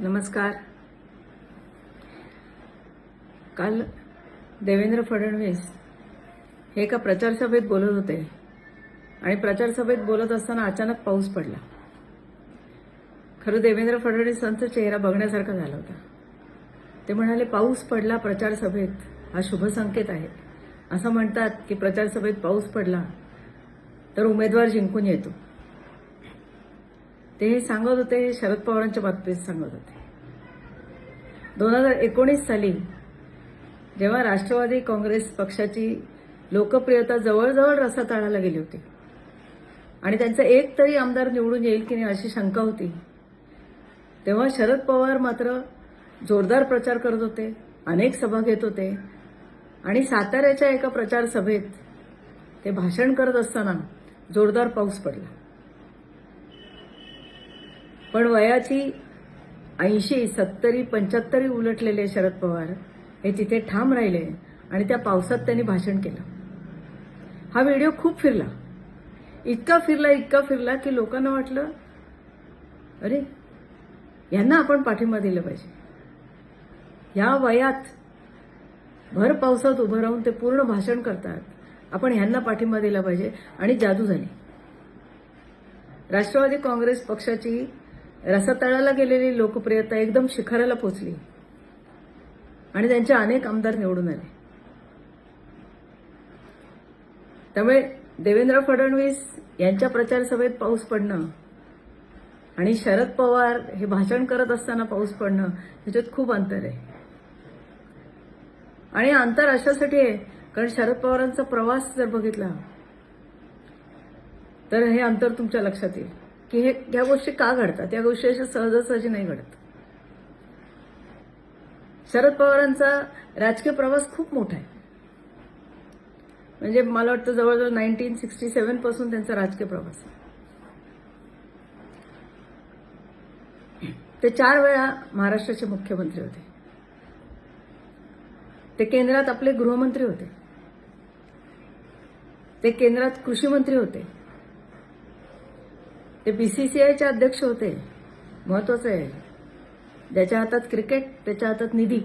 नमस्कार. काल देवेंद्र फडणवीस हे एका प्रचारसभेत बोलत होते आणि प्रचारसभेत बोलत असताना अचानक पाऊस पडला. खरं देवेंद्र फडणवीसांचा चेहरा बघण्यासारखा झाला होता. ते म्हणाले पाऊस पडला प्रचारसभेत हा शुभ संकेत आहे. असं म्हणतात की प्रचारसभेत पाऊस पडला तर उमेदवार जिंकून येतो. ते हे सांगत होते शरद पवारांच्या बाबतीत सांगत होते. दोन हजार एकोणीस साली जेव्हा राष्ट्रवादी काँग्रेस पक्षाची लोकप्रियता जवळजवळ रसाताळाला गेली होती आणि त्यांचा एक तरी आमदार निवडून येईल की नाही अशी शंका होती तेव्हा शरद पवार मात्र जोरदार प्रचार करत होते अनेक सभा घेत होते आणि साताऱ्याच्या एका प्रचार सभेत ते भाषण करत असताना जोरदार पाऊस पडला. पण वयाची ऐंशी सत्तरी पंच्याहत्तरी उलटलेले शरद पवार हे तिथे ठाम राहिले आणि त्या पावसात त्यांनी भाषण केलं. हा व्हिडिओ खूप फिरला. इतका फिरला इतका फिरला की लोकांना वाटलं अरे यांना आपण पाठिंबा दिला पाहिजे. या वयात भर पावसात उभं राहून ते पूर्ण भाषण करतात. आपण ह्यांना पाठिंबा दिला पाहिजे. आणि जादू झाली राष्ट्रवादी काँग्रेस पक्षाची रसातळाला गेलेली लोकप्रियता एकदम शिखराला पोचली. आणि त्यांचे अनेक आमदार निवडून आले. त्यामुळे देवेंद्र फडणवीस यांच्या प्रचार सभेत पाऊस पडणं आणि शरद पवार हे भाषण करत असताना पाऊस पडणं ह्याच्यात खूप अंतर आहे. आणि अंतर अशासाठी आहे कारण शरद पवारांचा प्रवास जर बघितला तर हे अंतर तुमच्या लक्षात येईल. की हे ह्या गोष्टी का घडतात? या गोष्टी अशा सहजासहजी नाही घडत. शरद पवारांचा राजकीय प्रवास खूप मोठा आहे. म्हणजे मला वाटतं जवळजवळ नाईन्टीन सिक्स्टी सेव्हनपासून त्यांचा राजकीय प्रवास आहे. ते चार वेळा महाराष्ट्राचे मुख्यमंत्री होते. ते केंद्रात आपले गृहमंत्री होते. ते केंद्रात कृषी मंत्री होते. ते बी सी सी आयचे अध्यक्ष होते. महत्वाचं आहे. ज्याच्या हातात क्रिकेट त्याच्या हातात निधी.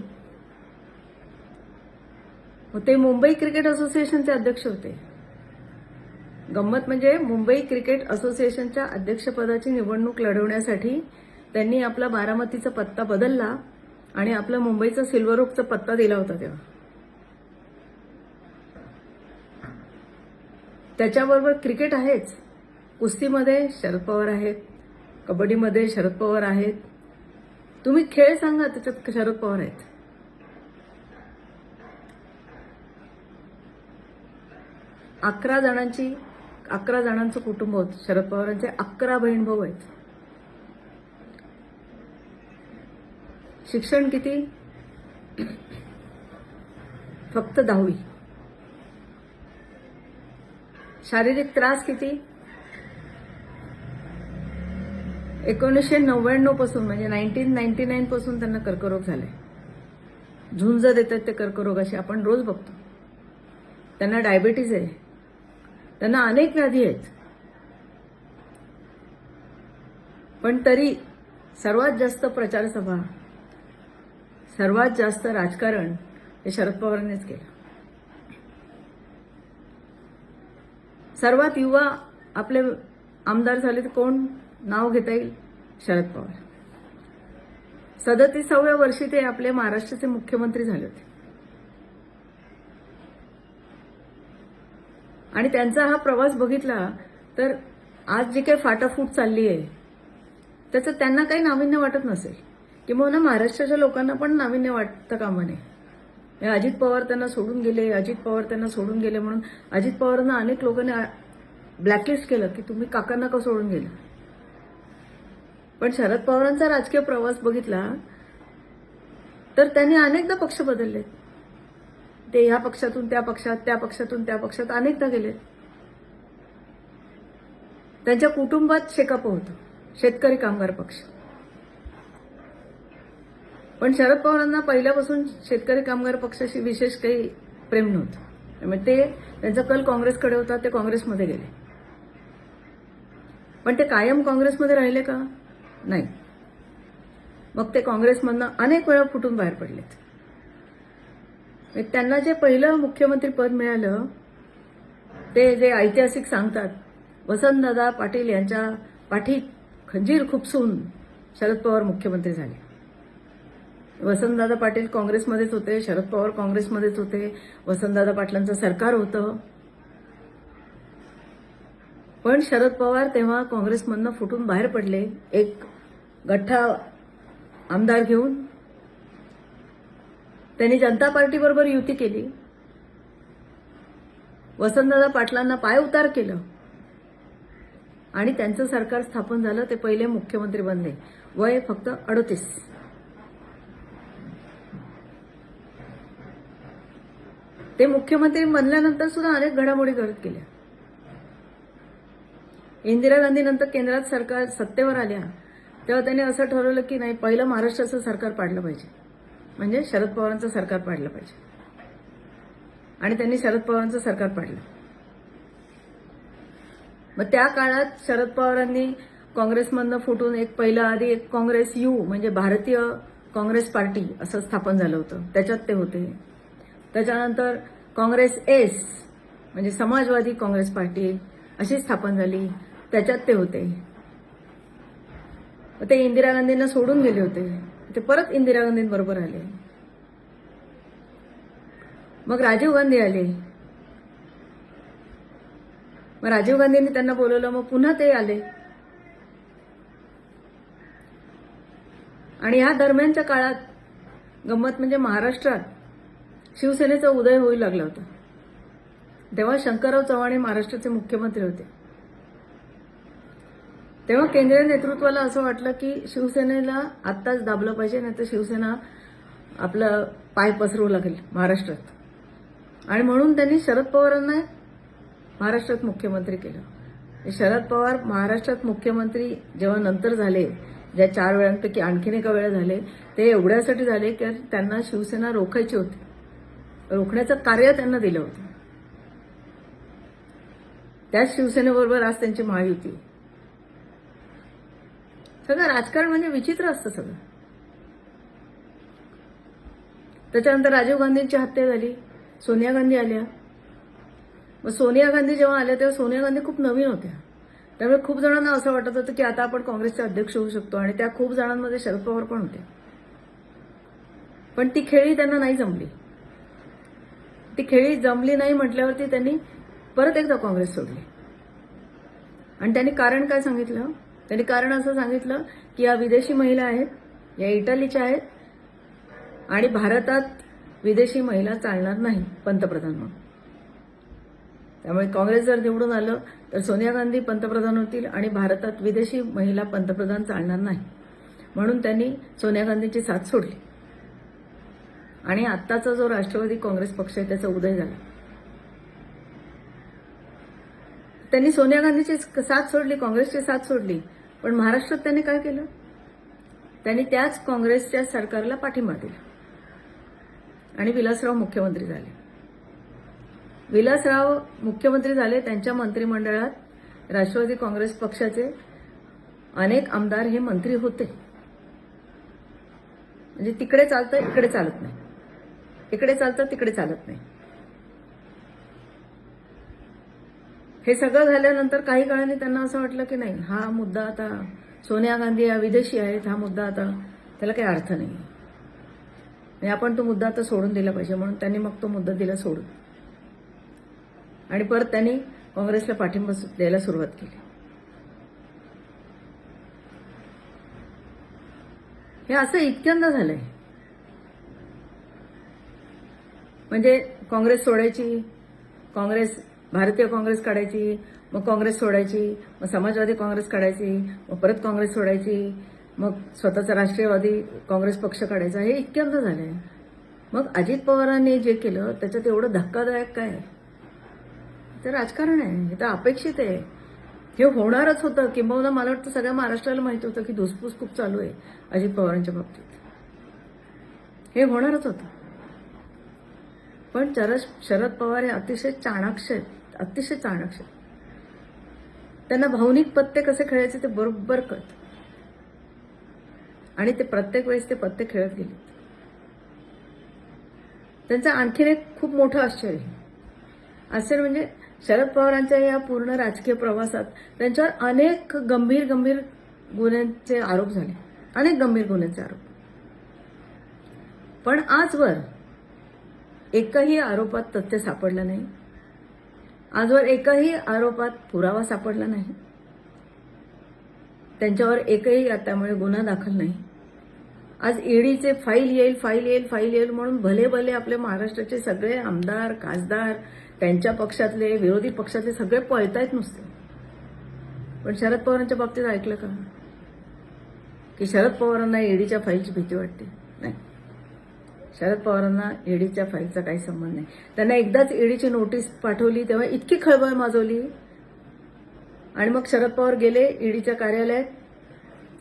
ते मुंबई क्रिकेट असोसिएशनचे अध्यक्ष होते. गंमत म्हणजे मुंबई क्रिकेट असोसिएशनच्या अध्यक्षपदाची निवडणूक लढवण्यासाठी त्यांनी आपला बारामतीचा पत्ता बदलला आणि आपला मुंबईचा सिल्वरोकचा पत्ता दिला होता तेव्हा. त्याच्याबरोबर क्रिकेट आहेच. कुस्तीमध्ये शरद पवार आहेत कबड्डीमध्ये शरद पवार आहेत. तुम्ही खेळ सांगा त्याच्यात शरद पवार आहेत. अकरा जणांची अकरा जणांचं कुटुंब होतं. शरद पवारांचे अकरा बहीण भाऊ आहेत. शिक्षण किती? फक्त दहावी. शारीरिक त्रास किती? एकोणीसशे नव्याण्णवपासून म्हणजे नाईन्टीन नाईन्टी नाईन पासून त्यांना कर्करोग झालाय झुंज देतात ते कर्करोगाशी आपण रोज बघतो. त्यांना डायबिटीज आहे. त्यांना अनेक व्याधी आहेत. पण तरी सर्वात जास्त प्रचारसभा सर्वात जास्त राजकारण हे शरद पवारांनीच केलं. सर्वात युवा आपले आमदार झाले तर कोण? नाव घेता येईल? शरद पवार. सदतीसाव्या वर्षी ते आपले महाराष्ट्राचे मुख्यमंत्री झाले होते. आणि त्यांचा हा प्रवास बघितला तर आज जी काही फाटाफूट चालली आहे त्याचं त्यांना काही नाविन्य वाटत नसेल. किंवा महाराष्ट्राच्या लोकांना पण नाविन्य वाटतं कामा नये हे अजित पवार त्यांना सोडून गेले अजित पवार त्यांना सोडून गेले म्हणून अजित पवारांना अनेक लोकांनी ब्लॅकलिस्ट केलं की तुम्ही काकांना का सोडून गेलं? पण शरद पवारांचा राजकीय प्रवास बघितला तर त्यांनी अनेकदा पक्ष बदलले. ते ह्या पक्षातून त्या पक्षात त्या पक्षातून त्या पक्षात अनेकदा गेले. त्यांच्या कुटुंबात शेकाप होतं. शेतकरी कामगार पक्ष. पण शरद पवारांना पहिल्यापासून शेतकरी कामगार पक्षाशी विशेष काही प्रेम नव्हतं. त्यामुळे ते त्यांचा कल काँग्रेसकडे होता ते काँग्रेसमध्ये गेले. पण ते कायम काँग्रेसमध्ये राहिले का? नाही. मग ते काँग्रेसमधनं अनेक वेळा फुटून बाहेर पडलेत. म्हणजे त्यांना जे पहिलं मुख्यमंत्री पद मिळालं ते जे ऐतिहासिक सांगतात वसंतदादा पाटील यांच्या पाठीत खंजीर खुपसून शरद पवार मुख्यमंत्री झाले. वसंतदादा पाटील काँग्रेसमध्येच होते शरद पवार काँग्रेसमध्येच होते वसंतदादा पाटलांचं सरकार होतं. पण शरद पवार तेव्हा काँग्रेसमधनं फुटून बाहेर पडले एक गठ्ठा आमदार घेऊन त्यांनी जनता पार्टीबरोबर युती केली. वसंतदादा पाटलांना पाय उतार केलं. आणि त्यांचं सरकार स्थापन झालं ते पहिले मुख्यमंत्री बनले. वय फक्त अडतीस. ते मुख्यमंत्री बनल्यानंतर सुद्धा अनेक घडामोडी करत गेल्या. इंदिरा गांधी नंतर केंद्रात सरकार सत्तेवर आल्या. तेव्हा त्यांनी असं ठरवलं की नाही पहिलं महाराष्ट्राचं सरकार पाडलं पाहिजे. म्हणजे शरद पवारांचं सरकार पाडलं पाहिजे. आणि त्यांनी शरद पवारांचं सरकार पाडलं. मग त्या काळात शरद पवारांनी काँग्रेसमधनं फुटून एक पहिलं आधी एक काँग्रेस यू म्हणजे भारतीय काँग्रेस पार्टी असं स्थापन झालं होतं. त्याच्यात ते होते. त्याच्यानंतर काँग्रेस एस म्हणजे समाजवादी काँग्रेस पार्टी अशी स्थापन झाली. त्याच्यात ते होते. मग ते इंदिरा गांधींना सोडून गेले होते. ते परत इंदिरा गांधींबरोबर आले. मग राजीव गांधी आले. मग राजीव गांधींनी त्यांना बोलवलं मग पुन्हा ते आले. आणि या दरम्यानच्या काळात गंमत म्हणजे महाराष्ट्रात शिवसेनेचा उदय होऊ लागला होता. तेव्हा शंकरराव चव्हाण हे महाराष्ट्राचे मुख्यमंत्री होते. तेव्हा केंद्रीय नेतृत्वाला असं वाटलं की शिवसेनेला आत्ताच दाबलं पाहिजे नाही तर शिवसेना आपलं पाय पसरवू लागेल महाराष्ट्रात. आणि म्हणून त्यांनी शरद पवारांना महाराष्ट्रात मुख्यमंत्री केलं. शरद पवार महाराष्ट्रात मुख्यमंत्री जेव्हा नंतर झाले ज्या चार वेळांपैकी आणखीन एका वेळा झाले ते एवढ्यासाठी झाले की त्यांना शिवसेना रोखायची होती. रोखण्याचं कार्य त्यांना दिलं होतं. त्याच शिवसेनेबरोबर आज त्यांची महायुती सगळं राजकारण म्हणजे विचित्र असतं सगळं. त्याच्यानंतर राजीव गांधींची हत्या झाली सोनिया गांधी आल्या. मग सोनिया गांधी जेव्हा आल्या तेव्हा सोनिया गांधी खूप नवीन होत्या. त्यामुळे खूप जणांना असं वाटत होतं की आता आपण काँग्रेसचे अध्यक्ष होऊ शकतो आणि त्या खूप जणांमध्ये शरद पवार पण होत्या. पण ती खेळी त्यांना नाही जमली. ती खेळी जमली नाही म्हटल्यावरती त्यांनी परत एकदा काँग्रेस सोडली. आणि त्यांनी कारण काय सांगितलं? त्यांनी कारण असं सांगितलं की या विदेशी महिला आहेत या इटालीच्या आहेत आणि भारतात विदेशी महिला चालणार नाही पंतप्रधान म्हणून. त्यामुळे काँग्रेस जर निवडून आलं तर सोनिया गांधी पंतप्रधान होतील आणि भारतात विदेशी महिला पंतप्रधान चालणार नाही. म्हणून त्यांनी सोनिया गांधींची साथ सोडली. आणि आत्ताचा जो राष्ट्रवादी काँग्रेस पक्ष आहे त्याचा उदय झाला. त्यांनी सोनिया गांधीची साथ सोडली काँग्रेसची साथ सोडली. पण महाराष्ट्रात त्यांनी काय केलं? त्यांनी त्याच काँग्रेसच्या सरकारला पाठिंबा दिला. आणि विलासराव मुख्यमंत्री झाले. विलासराव मुख्यमंत्री झाले त्यांच्या मंत्रिमंडळात राष्ट्रवादी काँग्रेस पक्षाचे अनेक आमदार हे मंत्री होते. म्हणजे तिकडे चालतं इकडे चालत नाही. इकडे चालतं तिकडे चालत नाही. हे सगळं झाल्यानंतर काही काळाने त्यांना असं वाटलं की नाही हा मुद्दा आता सोनिया गांधी या विदेशी आहेत हा मुद्दा आता त्याला काही अर्थ नाही. म्हणजे आपण तो मुद्दा आता सोडून दिला पाहिजे म्हणून त्यांनी मग तो मुद्दा दिला सोडून. आणि परत त्यांनी काँग्रेसला पाठिंबा द्यायला सुरुवात केली. हे असं इतक्यांदा झालंय. म्हणजे काँग्रेस सोडायची काँग्रेस भारतीय काँग्रेस काढायची मग काँग्रेस सोडायची मग समाजवादी काँग्रेस काढायची मग परत काँग्रेस सोडायची मग स्वतःचा राष्ट्रीयवादी काँग्रेस पक्ष काढायचा हे इतक्यांदा झालंय. मग अजित पवारांनी जे केलं त्याच्यात एवढं धक्कादायक काय? ते राजकारण आहे हे तर अपेक्षित आहे. हे होणारच होतं किंबहुना मला वाटतं सगळ्या महाराष्ट्राला माहीत होतं की धुसफूस खूप चालू आहे अजित पवारांच्या बाबतीत. हे होणारच होतं. पण शरद शरद पवार हे अतिशय चाणाक्ष आहेत. अतिशय चाणक्ष त्यांना भावनिक पत्ते कसे खेळायचे ते बरोबर कळत. आणि ते प्रत्येक वेळेस ते पत्ते खेळत गेले. त्यांचं आणखीन एक खूप मोठं आश्चर्य आश्चर्य म्हणजे शरद पवारांच्या या पूर्ण राजकीय प्रवासात त्यांच्यावर अनेक गंभीर गंभीर गुन्ह्यांचे आरोप झाले. अनेक गंभीर गुन्ह्यांचे आरोप. पण आजवर एकही आरोपात तथ्य सापडलं नाही. आजवर एकही आरोपात पुरावा सापडला नाही. त्यांच्यावर एकही त्यामुळे गुन्हा दाखल नाही. आज ईडीचे फाईल येईल फाईल येईल फाईल येईल म्हणून भले भले आपले महाराष्ट्राचे सगळे आमदार खासदार त्यांच्या पक्षातले विरोधी पक्षातले सगळे पळतायत नुसते. पण शरद पवारांच्या बाबतीत ऐकलं का? की शरद पवारांना ईडीच्या फाईलची भीती वाटते. नाही. शरद पवारांना ईडीच्या फाईलचा काही संबंध नाही. त्यांना एकदाच ईडीची नोटीस पाठवली तेव्हा इतकी खळबळ माजवली. आणि मग शरद पवार गेले ईडीच्या कार्यालयात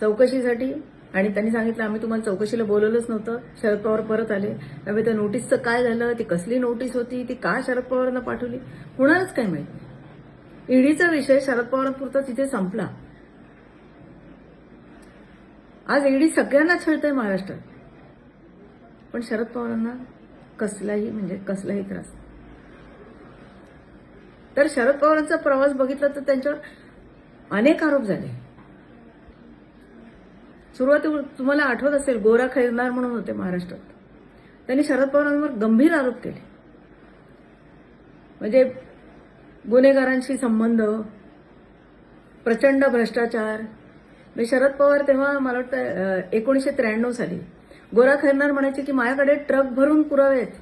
चौकशीसाठी. आणि त्यांनी सांगितलं आम्ही तुम्हाला चौकशीला बोलवलंच नव्हतं. शरद पवार परत आले. त्यामुळे त्या नोटीसचं काय झालं? ती कसली नोटीस होती? ती का शरद पवारांना पाठवली? कुणालाच काही माहीत. नाही ईडीचा विषय शरद पवारांपुरता तिथे संपला. आज ईडी सगळ्यांना छळतंय महाराष्ट्रात. पण शरद पवारांना कसलाही म्हणजे कसलाही त्रास. तर शरद पवारांचा प्रवास बघितला तर त्यांच्यावर अनेक आरोप झाले. सुरुवातीला तुम्हाला आठवत असेल गोरा खैरनार म्हणून होते महाराष्ट्रात. त्यांनी शरद पवारांवर गंभीर आरोप केले. म्हणजे गुन्हेगारांशी संबंध प्रचंड भ्रष्टाचार. म्हणजे शरद पवार तेव्हा मला वाटतं एकोणीसशे त्र्याण्णव साली गोरा खैरनार म्हणायचे की माझ्याकडे ट्रक भरून पुरावे आहेत.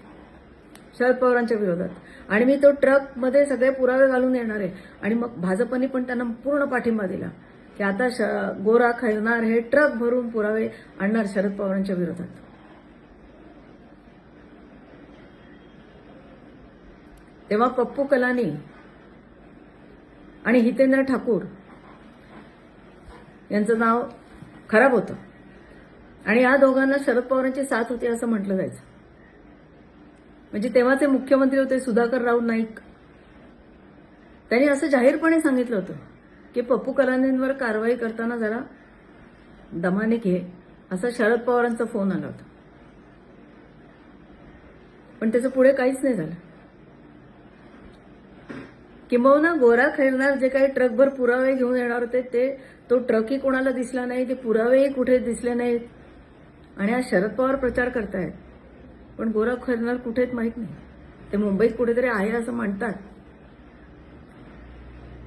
शरद पवारांच्या विरोधात. आणि मी तो ट्रकमध्ये सगळे पुरावे घालून येणार आहे. आणि मग भाजपने पण त्यांना पूर्ण पाठिंबा दिला की आता श गोरा खैरनार हे ट्रक भरून पुरावे आणणार शरद पवारांच्या विरोधात. तेव्हा पप्पू कलानी आणि हितेंद्र ठाकूर यांचं नाव खराब होतं. आणि या दोघांना शरद पवारांची साथ होती असं म्हटलं जायचं. म्हणजे तेव्हाचे मुख्यमंत्री होते सुधाकर राव नाईक. त्यांनी असं जाहीरपणे सांगितलं होतं की पप्पू कलानींवर कारवाई करताना जरा दमाने घे असा शरद पवारांचा फोन आला होता. पण त्याचं पुढे काहीच नाही झालं. किंबहुना गोरा खेळणार जे काही ट्रकभर पुरावे घेऊन येणार होते ते तो ट्रकही कोणाला दिसला नाही ते पुरावेही कुठे दिसले नाहीत. आणि आज शरद पवार प्रचार करतायत. पण गोरा खैरनार कुठे आहेत माहीत नाही. ते मुंबईत कुठेतरी आहे असं म्हणतात.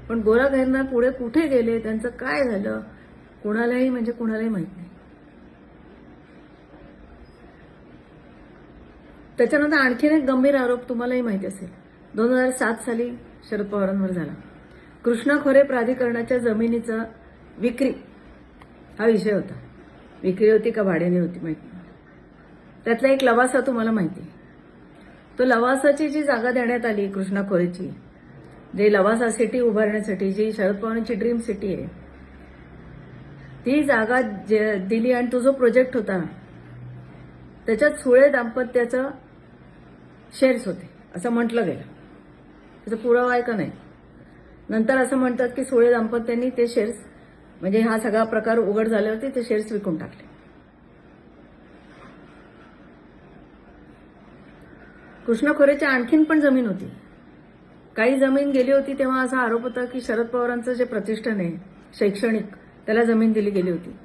पण गोरा खैरनार पुढे कुठे गेले? त्यांचं काय झालं? कोणालाही म्हणजे कोणालाही माहीत नाही. त्याच्यानंतर आणखीन एक गंभीर आरोप तुम्हालाही माहिती असेल. दोन हजार सात साली शरद पवारांवर झाला. कृष्णा खोरे प्राधिकरणाच्या जमिनीचा विक्री हा विषय होता. विक्री होती का भाड्याने होती माहिती त्यातला एक लवासा तुम्हाला माहिती तो लवासाची जी जागा देण्यात आली कृष्णा खोरेची जे लवासा सिटी उभारण्यासाठी जी शरद पवारांची ड्रीम सिटी आहे ती जागा जे- दिली आणि तो जो प्रोजेक्ट होता त्याच्यात सुळे दाम्पत्याचं शेअर्स होते असं म्हटलं गेलं. त्याचा पुरावा आहे का नाही? नंतर असं म्हणतात की सुळे दाम्पत्यांनी ते शेअर्स म्हणजे हा सगळा प्रकार उघड झाल्यावरती ते शेअर्स विकून टाकले. कृष्ण आणखीन पण जमीन होती. काही जमीन गेली होती तेव्हा असा आरोप होता की शरद पवारांचं जे प्रतिष्ठान आहे शैक्षणिक त्याला जमीन दिली गेली होती.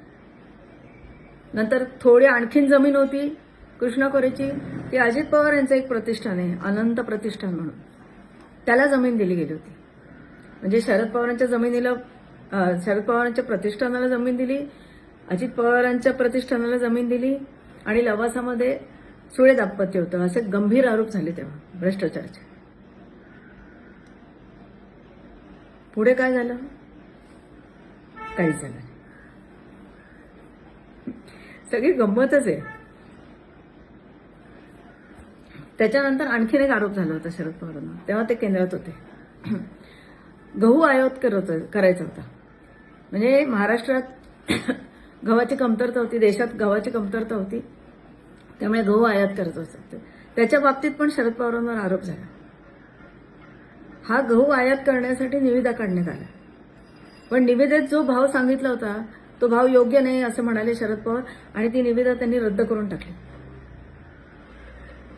नंतर थोडी आणखीन जमीन होती कृष्णा खोरेची ती अजित पवार यांचं एक प्रतिष्ठान आहे अनंत प्रतिष्ठान म्हणून. त्याला जमीन दिली गेली होती. म्हणजे शरद पवारांच्या जमिनीला शरद पवारांच्या प्रतिष्ठानाला जमीन दिली अजित पवारांच्या प्रतिष्ठानाला जमीन दिली आणि लवासामध्ये सुळे दाम्पत्य होतं. असे गंभीर आरोप झाले तेव्हा भ्रष्टाचाराचे. पुढे काय झालं? काहीच झालं सगळी गंमतच आहे. त्याच्यानंतर आणखीन एक आरोप झाला होता शरद पवारांना तेव्हा ते केंद्रात होते. गहू आयात करत करायचा होता. म्हणजे महाराष्ट्रात गव्हाची कमतरता होती देशात गव्हाची कमतरता होती त्यामुळे गहू आयात करत होते त्याच्या बाबतीत पण शरद पवारांवर आरोप झाला. हा गहू आयात करण्यासाठी निविदा काढण्यात आला पण निविदेत जो भाव सांगितला होता तो भाव योग्य नाही असं म्हणाले शरद पवार आणि ती निविदा त्यांनी रद्द करून टाकली.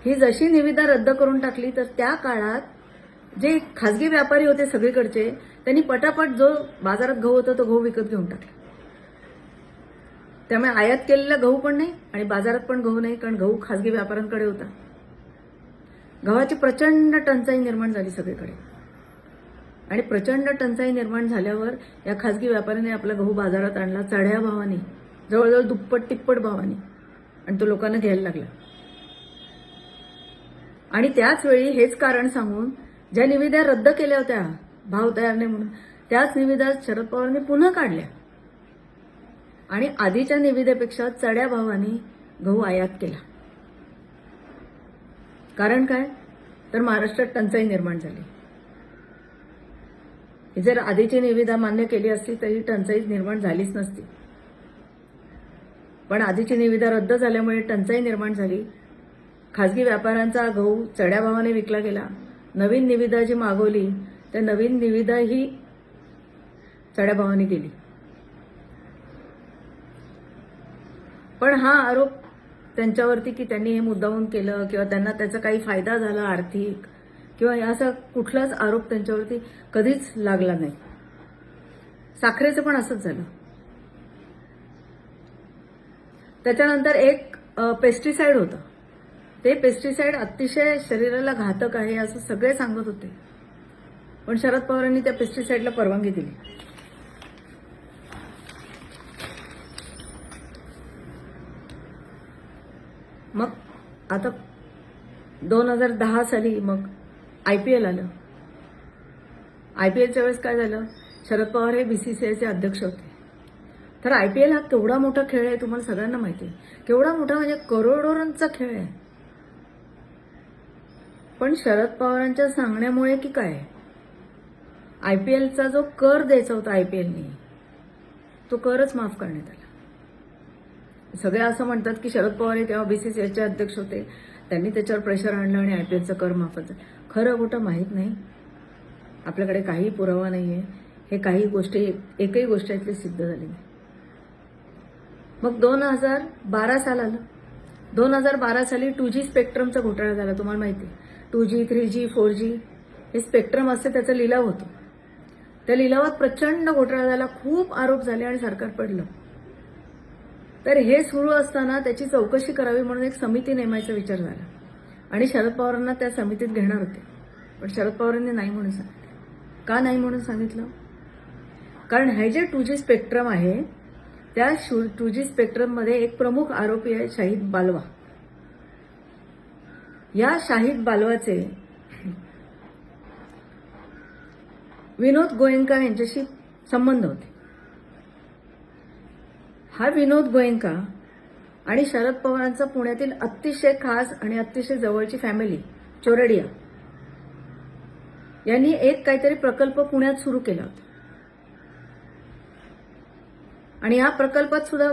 ही जशी निविदा रद्द करून टाकली तर त्या काळात जे खासगी व्यापारी होते सगळीकडचे त्यांनी पटापट जो बाजारात गहू होता तो गहू विकत घेऊन टाकला. त्यामुळे आयात केलेला गहू पण नाही आणि बाजारात पण गहू नाही कारण गहू खासगी व्यापाऱ्यांकडे होता. गव्हाची प्रचंड टंचाई निर्माण झाली सगळीकडे. आणि प्रचंड टंचाई निर्माण झाल्यावर या खासगी व्यापाऱ्याने आपला गहू बाजारात आणला चढ्या भावाने जवळजवळ दुप्पट तिप्पट भावाने आणि तो लोकांना घ्यायला लागला. आणि त्याच वेळी हेच कारण सांगून ज्या निविदा रद्द केल्या होत्या भाव तयार नाही म्हणून त्याच निविदा शरद पवारांनी पुन्हा काढल्या. आणि आधीच्या निविदेपेक्षा चढ्या भावाने गहू आयात केला. कारण काय? तर महाराष्ट्रात टंचाई निर्माण झाली. जर आधीची निविदा मान्य केली असती तरी टंचाई निर्माण झालीच नसती. पण आधीची निविदा रद्द झाल्यामुळे टंचाई निर्माण झाली. खासगी व्यापाऱ्यांचा गहू चढ्या भावाने विकला गेला. नवीन निविदा जी मागवली त्या नवीन निविदा ही चढ्या भावाने गेली पण हा आरोप त्यांच्यावरती की त्यांनी हे मुद्दाहून केलं किंवा त्यांना त्याचा काही फायदा झाला आर्थिक किंवा असा कुठलाच आरोप त्यांच्यावरती कधीच लागला नाही. साखरेचं पण असंच झालं. त्याच्यानंतर एक पेस्टिसाइड होतं. ते पेस्टिसाइड अतिशय शरीराला घातक आहे असं सगळे सांगत होते. पण शरद पवारांनी त्या पेस्टिसाइडला परवानगी दिली. मग आता दोन हजार दहा साली मग आय पी एल आलं. आय पी एलच्या वेळेस काय झालं? शरद पवार हे बीसीसीआयचे अध्यक्ष होते. तर आय पी एल हा केवढा मोठा खेळ आहे तुम्हाला सगळ्यांना माहिती आहे. केवढा मोठा म्हणजे करोडोरांचा खेळ आहे. पण शरद पवारांच्या सांगण्यामुळे की काय? आय पी एलचा जो कर द्यायचा होता आय पी एलने तो करच माफ करण्यात आला. सगळे असं म्हणतात की शरद पवार हे तेव्हा बीसीसीआयचे अध्यक्ष होते. त्यांनी त्याच्यावर प्रेशर आणलं आणि आय पी एलचा कर माफ झालं. खरं खोटं माहीत नाही. आपल्याकडे काही पुरावा नाही आहे हे काही गोष्टी एकही गोष्ट इथली सिद्ध झाली नाही. मग दोन हजार बारा साल आलं. दोन हजार बारा साली टू जी स्पेक्ट्रमचा घोटाळा झाला तुम्हाला माहिती आहे. Two G three G four G हे स्पेक्ट्रम असते त्याचा लिलाव होतो. त्या लिलावात प्रचंड घोटाळा झाला खूप आरोप झाले आणि सरकार पडलं. तर हे सुरू असताना त्याची चौकशी करावी म्हणून एक समिती नेमायचा विचार झाला. आणि शरद पवारांना त्या समितीत घेणार होते. पण शरद पवारांनी नाही म्हणून सांगितलं. का नाही म्हणून सांगितलं? कारण हे जे टू जी स्पेक्ट्रम आहे त्या टू जी स्पेक्ट्रममध्ये एक प्रमुख आरोपी आहे शाहीद बालवा. या शाहीद बालवाचे विनोद गोयंका यांच्याशी संबंध होते. हा विनोद गोयंका आणि शरद पवारांचा पुण्यातील अतिशय खास आणि अतिशय जवळची फॅमिली चोरडिया यांनी एक काहीतरी प्रकल्प पुण्यात सुरू केला होता. आणि या प्रकल्पात सुद्धा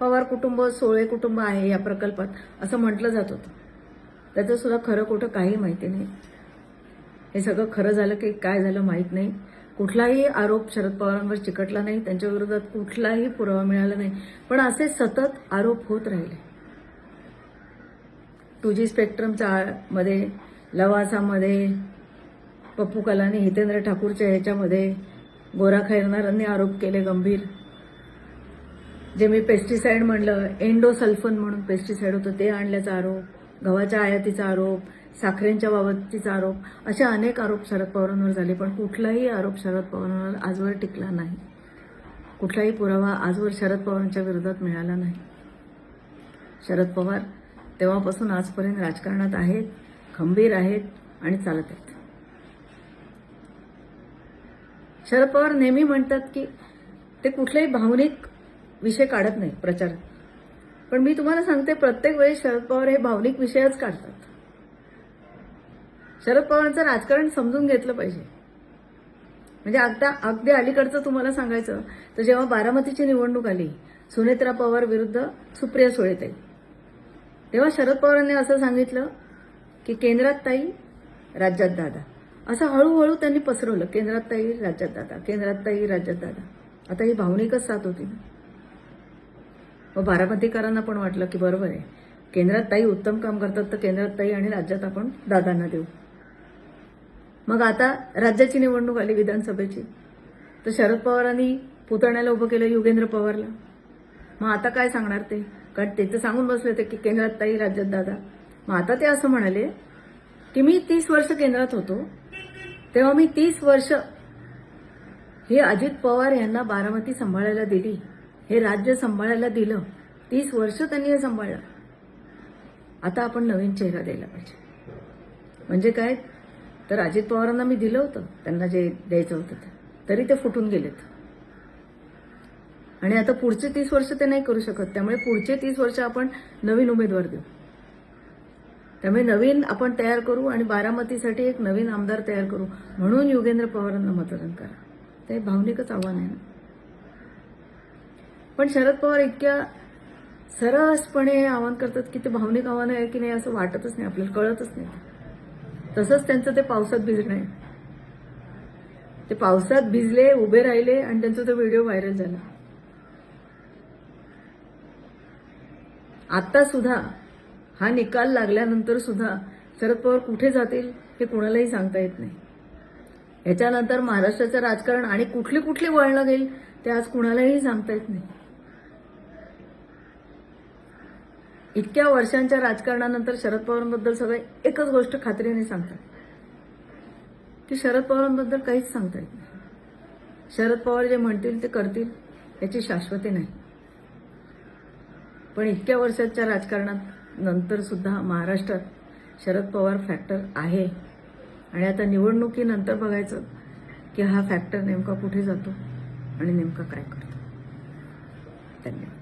पवार कुटुंब सोळे कुटुंब आहे या प्रकल्पात असं म्हटलं जात होतं. त्याचं सुद्धा खरं कुठं काही माहिती नाही. हे सगळं खरं झालं की काय झालं माहीत नाही. कुठलाही आरोप शरद पवारांवर चिकटला नाही त्यांच्या विरोधात कुठलाही पुरावा मिळाला नाही. पण असे सतत आरोप होत राहिले. टू जी स्पेक्ट्रमच्या मध्ये लवासामध्ये पप्पू कलानी हितेंद्र ठाकूरच्या ह्याच्यामध्ये गोरा खैरनारांनी आरोप केले गंभीर. जे मी पेस्टिसाइड म्हणलं एंडोसल्फन म्हणून पेस्टिसाइड होतं ते आणल्याचा आरोप. गव्हाच्या आयातीचा आरोप साखरेंच्या बाबतीचा आरोप असे अनेक आरोप शरद पवारांवर झाले पण कुठलाही आरोप शरद पवारांवर आजवर टिकला नाही. कुठलाही पुरावा आजवर शरद पवारांच्या विरोधात मिळाला नाही. शरद पवार तेव्हापासून आजपर्यंत राजकारणात आहेत खंबीर आहेत आणि चालत आहेत. शरद पवार नेहमी म्हणतात की ते कुठलेही भावनिक विषय काढत नाही प्रचारात. पण मी तुम्हाला सांगते प्रत्येक वेळी शरद पवार हे भावनिक विषयच काढतात. शरद पवारांचं राजकारण समजून घेतलं पाहिजे. म्हणजे अगदा अगदी अलीकडचं तुम्हाला सांगायचं तर जेव्हा बारामतीची निवडणूक आली सुनेत्रा पवार विरुद्ध सुप्रिया सुळेताई तेव्हा शरद पवारांनी असं सांगितलं की केंद्रात ताई राज्यात दादा. असं हळूहळू त्यांनी पसरवलं केंद्रात ताई राज्यात दादा केंद्रात ताई राज्यात दादा. आता ही भावनिकच साथ होती. ना व बारामतीकरांना पण वाटलं की बरोबर आहे. केंद्रात ताई उत्तम काम करतात तर केंद्रात ताई आणि राज्यात आपण दादांना देऊ. मग आता राज्याची निवडणूक आली विधानसभेची. तर शरद पवारांनी पुतण्याला उभं केलं युगेंद्र पवारला. मग आता काय सांगणार ते? कारण ते तर सांगून बसले होते की केंद्रात ताई राज्यात दादा. मग आता ते असं म्हणाले की मी तीस वर्ष केंद्रात होतो. तेव्हा मी तीस वर्ष हे अजित पवार यांना बारामती सांभाळायला दिली. हे राज्य सांभाळायला दिलं तीस वर्ष त्यांनी हे सांभाळलं. आता आपण नवीन चेहरा द्यायला पाहिजे. म्हणजे काय? तर अजित पवारांना मी दिलं होतं. त्यांना जे द्यायचं होतं ते. तरी ते फुटून गेलेत. आणि आता पुढचे तीस वर्ष ते नाही करू शकत. त्यामुळे पुढचे तीस वर्ष आपण नवीन उमेदवार देऊ. त्यामुळे नवीन आपण तयार करू आणि बारामतीसाठी एक नवीन आमदार तयार करू. म्हणून युगेंद्र पवारांना मतदान करा. ते भावनिकच आव्हान आहे ना. पण शरद पवार इतक्या सरसपणे आवाहन करतात की ते भावनिक आव्हान आहे की नाही असं वाटतच नाही आपल्याला कळतच नाही. तसंच त्यांचं ते पावसात भिजणं आहे. ते पावसात भिजले उभे राहिले आणि त्यांचा तो व्हिडिओ व्हायरल झाला. आता सुद्धा हा निकाल लागल्यानंतर सुद्धा शरद पवार कुठे जातील हे कोणालाही सांगता येत नाही. याच्यानंतर महाराष्ट्राचं राजकारण आणि कुठली कुठली वळणं घेईल ते आज कुणालाही सांगता येत नाही. इतक्या वर्षांच्या राजकारणानंतर शरद पवारांबद्दल सगळे एकच गोष्ट खात्रीने सांगतात. की शरद पवारांबद्दल काहीच सांगता येत नाही. शरद पवार जे म्हणतील ते करतील याची शाश्वती नाही. पण इतक्या वर्षाच्या राजकारणात नंतर सुद्धा महाराष्ट्रात शरद पवार फॅक्टर आहे. आणि आता निवडणुकीनंतर बघायचं की हा फॅक्टर नेमका कुठे जातो आणि नेमका काय करतो. धन्यवाद.